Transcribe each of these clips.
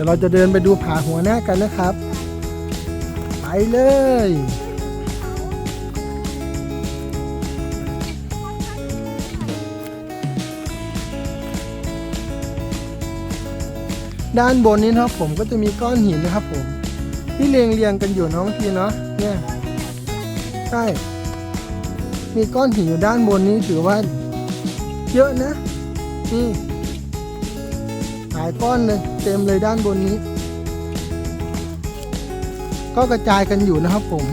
ดี๋ยวเราจะเดินไปดูผาหัวหน้ากันนะครับ ไปเลยด้านบนนี้นะครับผมก็จะมีก้อนหินนะครับผม ที่เรียงเรียงกันอยู่นาะเมื่อกี้เนาะเนี่ยใช่มีก้อนหินอยู่ด้านบนนี้ถือว่า เยอะนะนี่ายก้อนเลยเต็มเลยด้านบนนี้ ก็กระจายกันอยู่นะครับผม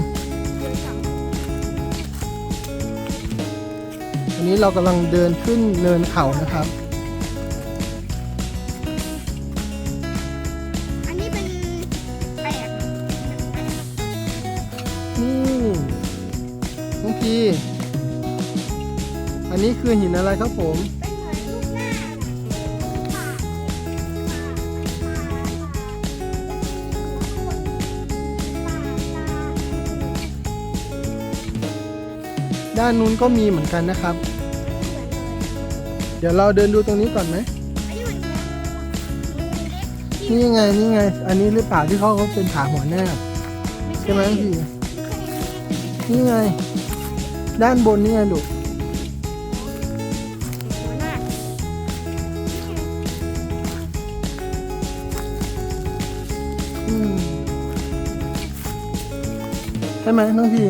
อันนี้เรากำลังเดินขึ้นเนินเขานะครับ อันนี้เป็นแปลกนี่น้องพีอันนี้คือหินอะไรครับผม ด้านนู้นก็มีเหมือนกันนะครับ เดี๋ยวเราเดินดูตรงนี้ก่อนไหมอันนี้เหมือนงูเล็กนี่ไงนี่ไง อันนี้หรือเปล่าที่เขาเขาเป็นผาหัวหน้าคใช่ไหมน้องพีนี่ไง ด้านบนนี่ไงลูกหัวหน้าอืมใช่ไหมน้องพี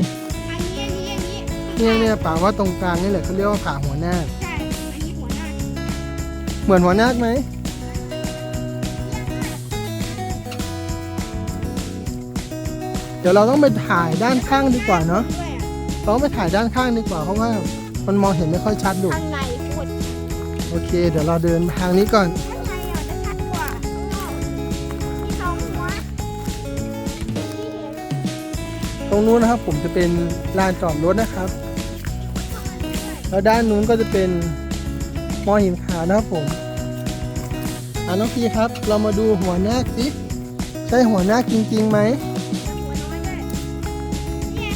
เนี่ยเนี่ยป่าว่าตรงกลางนี่แหละเขาเรียกว่าผาหัวหน้าคใช่อันนี้หัวหน้าเหมือนหัวหน้าคไหมเดี๋ยวเราต้องไปถ่ายด้านข้างดีกว่าเนาะด้วยอะเราต้องไปถ่ายด้านข้างดีกว่าเพราะว่ามันมองเห็นไม่ค่อยชัดดูข้างในพูดโอเค เดี๋ยวเราเดินทางนี้ก่อน ข้างในอะจะชัดกว่าข้างนอกมีสองหัวที่เห็นตรงนู้นนะครับผมจะเป็นลานจอดรถนะครับ แล้วด้านนู้นก็จะเป็นมอหินขาวนะครับผมอ่าน้องพีครับ เรามาดูหัวหน้าคสิใช่หัวหน้าคจริงๆไหมหัวน้อยด้วยเนี่ย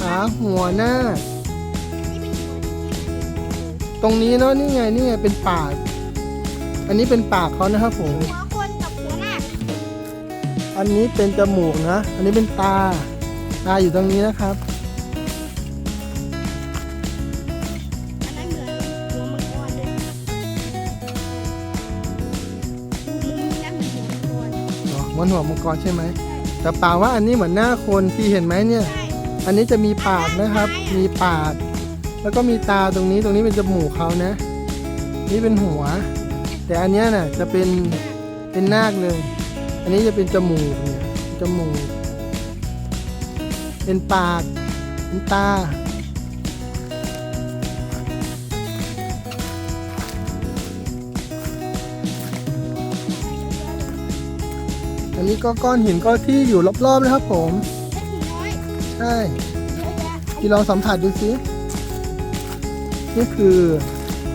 หาหัวหน้าคนี่เป็นหัวจริงตรงนี้เนาะนี่ไงนี่ไงเป็นปาก อันนี้เป็นปากเขานะครับผมๆหัวคนกับหัวหน้าอันนี้เป็นจมูกนะ อันนี้เป็นตา ตาอยู่ตรงนี้นะครับ หัวมังกรอ๋อเหมือนหัวมังกรใช่ไหม แต่ป่าว่าอันนี้เหมือนหน้าคนที่เห็นไหมเนี่ยใช่อันนี้จะมีปากนะครับ มีปาก แล้วก็มีตาตรงนี้ตรงนี้เป็นจมูกเขานะ นี่เป็นหัว แต่อันเนี้ยน่ะจะเป็นเป็นนาคเลย อันนี้จะเป็นจมูกเนี่ยจมูก เป็นปาก เป็นตา นี้ก็ก้อนหินก็ที่อยู่รอบๆนะครับ ผมใช่เยอะแยะพี่ลองสัมผัสดูสินี่คือ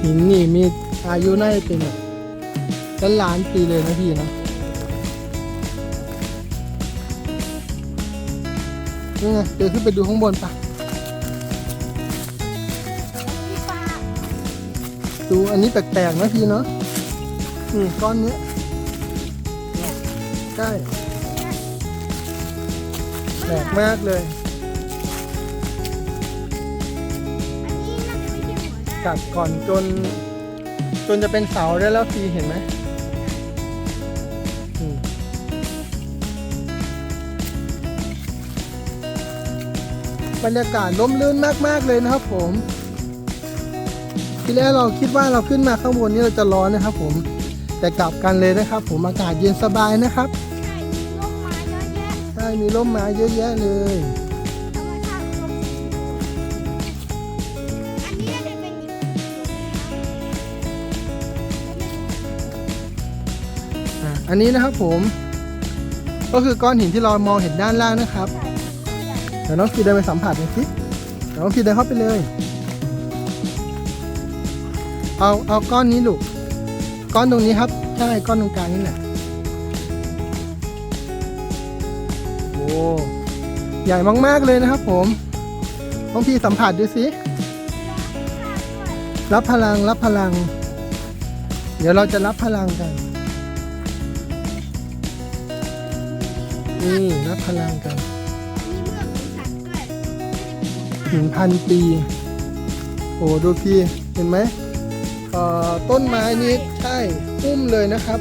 หินนี่มีอายุน่าจะเป็นแบบล้านล้านปีเลยนะพี่นะนี่ไงเดินขึ้นไปดูข้างบนปะมีปดูอันนี้แปลกๆนะพี่เนาะนี่ก้อนเนี้ย ช่แปลกมากเลยกัดก่อนจน จนจะเป็นเสาได้แล้วพี่เห็นไหมบรรยากาศร่มรื่นมาก ๆ เลยนะครับผม ทีแรกเราคิดว่าเราขึ้นมาข้างบนนี้เราจะร้อนนะครับผม แต่กลับกันเลยนะครับผมอากาศเย็นสบายนะครับ มีร่มไม้เยอะแยะเลยอันนี้นะครับผม ก็คือก้อนหินที่เรามองเห็นด้านล่างนะครับใส่ใหญ่เดี๋ยวน้องพีเดินไปสัมผัสหน่อยสิเดี๋ยวน้องพีเดินเข้าไปเลย เอาเอาก้อนนี้ลูกก้อนตรงนี้ครับใช่ก้อนตรงกลางนี่แหละ ใหญ่มากๆเลยนะครับผมน้องพีสัมผัสดูสิ รับพลังรับพลัง เดี๋ยวเราจะรับพลังกันนี่นับพลังกันมีเมือกของสัตว์ด้วยหินพันปี โอ้ดูพี่เห็นไหมเอ่อต้นไม้นี้ใช่อุ้มเลยนะครับ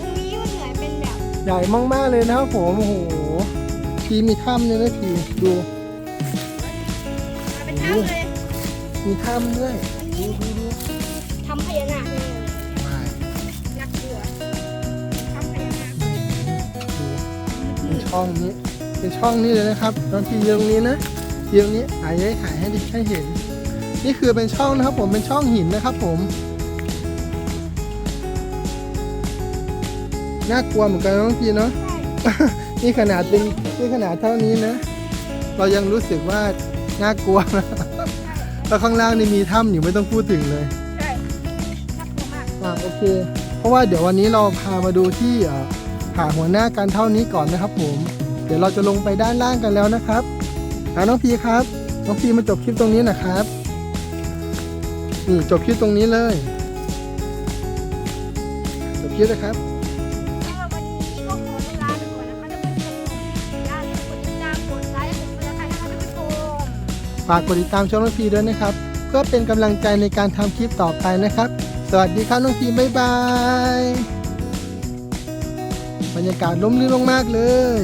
ตรงนี้มันเหมือนเป็นแบบใหญ่มากๆเลยนะครับผมโอ้โห พี่มีถ้ำเลยนะพี่ดูมันเป็นถ้ำเลยมีถ้ำด้วยอันนี้ทำพญานาคเลยว้ายนักกลัวทำพญานาคดูเป็นช่องนี้ เป็นช่องนี้เลยนะครับน้องพี่ยืนตรงนี้นะยืนตรงนี้ถ่ายให้ถ่ายให้ดิให้เห็น นี่คือเป็นช่องนะครับ ผมเป็นช่องหินนะครับ ผมน่ากลัวเหมือนกันนะน้องพี่เนาะใช่ นี่ขนาดเป็นนี่ขนาดเท่านี้นะ เรายังรู้สึกว่าน่ากลัวนะแล้วข้างล่างนี่มีถ้ำอยู่ไม่ต้องพูดถึงเลยใช่น่ากลัวมากอะโอเค เพราะว่าเดี๋ยววันนี้เราพามาดูที่เอ่อผาหัวหน้ากันเท่านี้ก่อนนะครับผม เดี๋ยวเราจะลงไปด้านล่างกันแล้วนะครับอะน้องพีครับ น้องพีมาจบคลิปตรงนี้นะครับนี่จบคลิปตรงนี้เลย จบคลิปนะครับากกดติดตามช่องน้องพีด้วยนะครับ เพื่อเป็นกำลังใจในการทำคลิปต่อไปนะครับ สวัสดีครับน้องพีบ๊ายบาย บรรยากาศล่มลื่นมากๆเลย